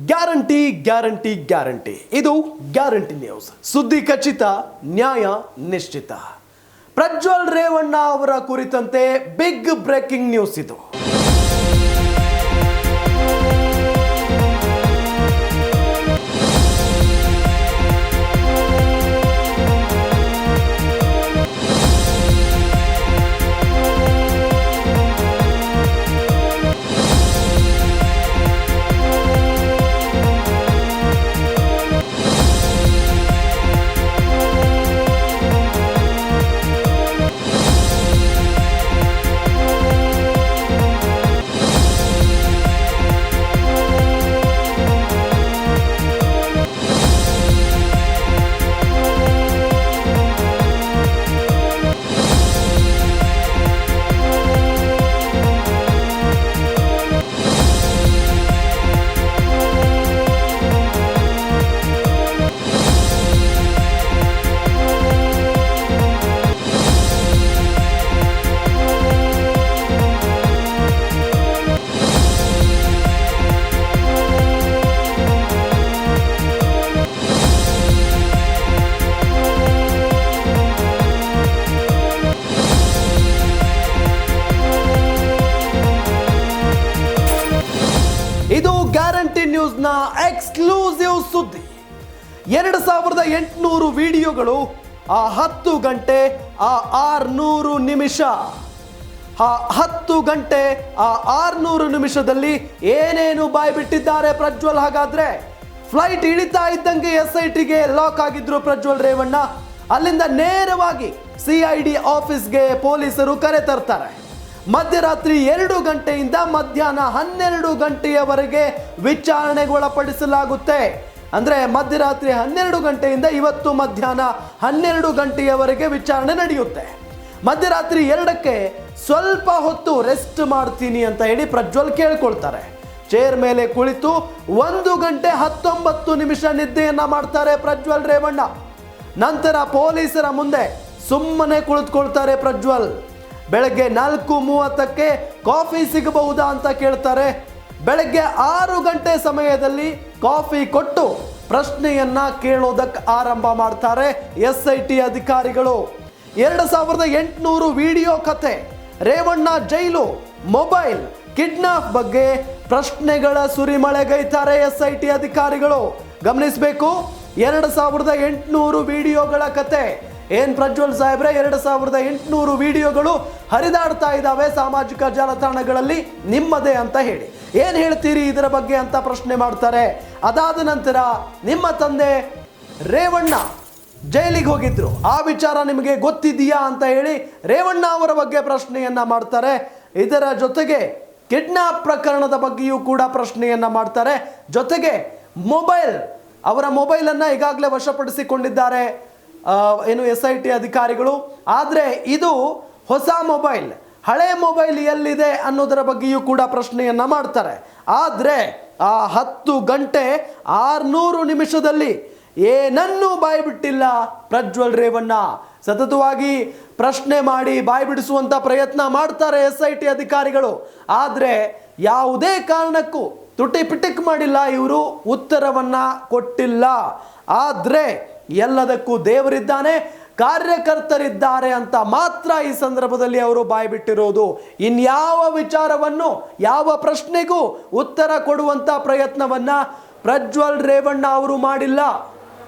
Guarantee guarantee guarantee. ಇದು guarantee news. ಸುದ್ದಿ ಖಚಿತ, ನ್ಯಾಯ ನಿಶ್ಚಿತ. ಪ್ರಜ್ವಲ್ ರೇವಣ್ಣ ಅವರ ಕುರಿತಂತೆ ಬಿಗ್ ಬ್ರೇಕಿಂಗ್ ನ್ಯೂಸ್ ಇದು. ನ್ಯೂಸ್ನ ಎಕ್ಸ್ಕ್ಲೂಸಿವ್ ಸುದ್ದಿ. ಎರಡು ಸಾವಿರದ ಎಂಟುನೂರು ವಿಡಿಯೋಗಳು ಆ ಹತ್ತು ಗಂಟೆ, ಆ ಆರ್ನೂರು ನಿಮಿಷ. ಆ ಹತ್ತು ಗಂಟೆ, ಆ ಆರ್ನೂರು ನಿಮಿಷದಲ್ಲಿ ಏನೇನು ಬಾಯ್ ಬಿಟ್ಟಿದ್ದಾರೆ ಪ್ರಜ್ವಲ್? ಹಾಗಾದ್ರೆ ಫ್ಲೈಟ್ ಇಳಿತಾ ಇದ್ದಂಗೆ ಎಸ್ ಐ ಟಿಗೆ ಲಾಕ್ ಆಗಿದ್ರು ಪ್ರಜ್ವಲ್ ರೇವಣ್ಣ. ಅಲ್ಲಿಂದ ನೇರವಾಗಿ ಸಿ ಐ ಡಿ ಆಫೀಸ್ಗೆ ಪೊಲೀಸರು ಕರೆ ತರ್ತಾರೆ. ಮಧ್ಯರಾತ್ರಿ ಎರಡು ಗಂಟೆಯಿಂದ ಮಧ್ಯಾಹ್ನ ಹನ್ನೆರಡು ಗಂಟೆಯವರೆಗೆ ವಿಚಾರಣೆಗೊಳಪಡಿಸಲಾಗುತ್ತೆ. ಅಂದರೆ ಮಧ್ಯರಾತ್ರಿ ಹನ್ನೆರಡು ಗಂಟೆಯಿಂದ ಇವತ್ತು ಮಧ್ಯಾಹ್ನ ಹನ್ನೆರಡು ಗಂಟೆಯವರೆಗೆ ವಿಚಾರಣೆ ನಡೆಯುತ್ತೆ. ಮಧ್ಯರಾತ್ರಿ ಎರಡಕ್ಕೆ ಸ್ವಲ್ಪ ಹೊತ್ತು ರೆಸ್ಟ್ ಮಾಡ್ತೀನಿ ಅಂತ ಹೇಳಿ ಪ್ರಜ್ವಲ್ ಕೇಳ್ಕೊಳ್ತಾರೆ. ಚೇರ್ ಮೇಲೆ ಕುಳಿತು ಒಂದು ಗಂಟೆ ಹತ್ತೊಂಬತ್ತು ನಿಮಿಷ ನಿದ್ದೆಯನ್ನ ಮಾಡ್ತಾರೆ ಪ್ರಜ್ವಲ್ ರೇವಣ್ಣ. ನಂತರ ಪೊಲೀಸರ ಮುಂದೆ ಸುಮ್ಮನೆ ಕುಳಿತುಕೊಳ್ತಾರೆ ಪ್ರಜ್ವಲ್. ಬೆಳಗ್ಗೆ ನಾಲ್ಕು ಮೂವತ್ತಕ್ಕೆ ಕಾಫಿ ಸಿಗಬಹುದಾ ಅಂತ ಕೇಳ್ತಾರೆ. ಬೆಳಗ್ಗೆ ಆರು ಗಂಟೆ ಸಮಯದಲ್ಲಿ ಕಾಫಿ ಕೊಟ್ಟು ಪ್ರಶ್ನೆಯನ್ನ ಕೇಳೋದಕ್ಕೆ ಆರಂಭ ಮಾಡ್ತಾರೆ ಎಸ್ ಐ ಟಿ ಅಧಿಕಾರಿಗಳು. ಎರಡು ಸಾವಿರದ ಎಂಟುನೂರು ವಿಡಿಯೋ ಕತೆ, ರೇವಣ್ಣ ಜೈಲು, ಮೊಬೈಲ್, ಕಿಡ್ನಾಪ್ ಬಗ್ಗೆ ಪ್ರಶ್ನೆಗಳ ಸುರಿಮಳೆಗೈತಾರೆ ಎಸ್ ಐ ಟಿ ಅಧಿಕಾರಿಗಳು. ಗಮನಿಸಬೇಕು, ಎರಡು ಸಾವಿರದ ಎಂಟುನೂರು ವಿಡಿಯೋಗಳ ಕತೆ ಏನ್ ಪ್ರಜ್ವಲ್ ಸಾಹೇಬ್ರೆ, ಎರಡು ಸಾವಿರದ ಎಂಟುನೂರು ವಿಡಿಯೋಗಳು ಹರಿದಾಡ್ತಾ ಇದ್ದಾವೆ ಸಾಮಾಜಿಕ ಜಾಲತಾಣಗಳಲ್ಲಿ ನಿಮ್ಮದೇ ಅಂತ ಹೇಳಿ. ಏನ್ ಹೇಳ್ತೀರಿ ಇದರ ಬಗ್ಗೆ ಅಂತ ಪ್ರಶ್ನೆ ಮಾಡ್ತಾರೆ. ಅದಾದ ನಂತರ ನಿಮ್ಮ ತಂದೆ ರೇವಣ್ಣ ಜೈಲಿಗೆ ಹೋಗಿದ್ರು. ಆ ವಿಚಾರ ನಿಮಗೆ ಗೊತ್ತಿದೆಯಾ ಅಂತ ಹೇಳಿ ರೇವಣ್ಣ ಅವರ ಬಗ್ಗೆ ಪ್ರಶ್ನೆಯನ್ನ ಮಾಡ್ತಾರೆ. ಇದರ ಜೊತೆಗೆ ಕಿಡ್ನಾಪ್ ಪ್ರಕರಣದ ಬಗ್ಗೆಯೂ ಕೂಡ ಪ್ರಶ್ನೆಯನ್ನ ಮಾಡ್ತಾರೆ. ಜೊತೆಗೆ ಮೊಬೈಲ್, ಅವರ ಮೊಬೈಲನ್ನು ಈಗಾಗಲೇ ವಶಪಡಿಸಿಕೊಂಡಿದ್ದಾರೆ. ಏನು ಎಸ್ ಐ ಟಿ ಅಧಿಕಾರಿಗಳು. ಆದರೆ ಇದು ಹೊಸ ಮೊಬೈಲ್, ಹಳೆ ಮೊಬೈಲ್ ಎಲ್ಲಿದೆ ಅನ್ನೋದರ ಬಗ್ಗೆಯೂ ಕೂಡ ಪ್ರಶ್ನೆಯನ್ನು ಮಾಡ್ತಾರೆ. ಆದರೆ ಆ ಹತ್ತು ಗಂಟೆ ಆರುನೂರು ನಿಮಿಷದಲ್ಲಿ ಏನನ್ನೂ ಬಾಯಿ ಬಿಟ್ಟಿಲ್ಲ ಪ್ರಜ್ವಲ್ ರೇವಣ್ಣ. ಸತತವಾಗಿ ಪ್ರಶ್ನೆ ಮಾಡಿ ಬಾಯಿ ಬಿಡಿಸುವಂತ ಪ್ರಯತ್ನ ಮಾಡ್ತಾರೆ ಎಸ್ ಐ ಟಿ ಅಧಿಕಾರಿಗಳು. ಆದರೆ ಯಾವುದೇ ಕಾರಣಕ್ಕೂ ತುಟಿ ಪಿಟಿಕ್ ಮಾಡಿಲ್ಲ ಇವರು, ಉತ್ತರವನ್ನು ಕೊಟ್ಟಿಲ್ಲ. ಆದ್ರೆ ಎಲ್ಲದಕ್ಕೂ ದೇವರಿದ್ದಾನೆ, ಕಾರ್ಯಕರ್ತರಿದ್ದಾರೆ ಅಂತ ಮಾತ್ರ ಈ ಸಂದರ್ಭದಲ್ಲಿ ಅವರು ಬಾಯ್ಬಿಟ್ಟಿರೋದು ಇನ್ಯಾವ ವಿಚಾರವನ್ನು, ಯಾವ ಪ್ರಶ್ನೆಗೂ ಉತ್ತರ ಕೊಡುವಂತ ಪ್ರಯತ್ನವನ್ನ ಪ್ರಜ್ವಲ್ ರೇವಣ್ಣ ಅವರು ಮಾಡಿಲ್ಲ.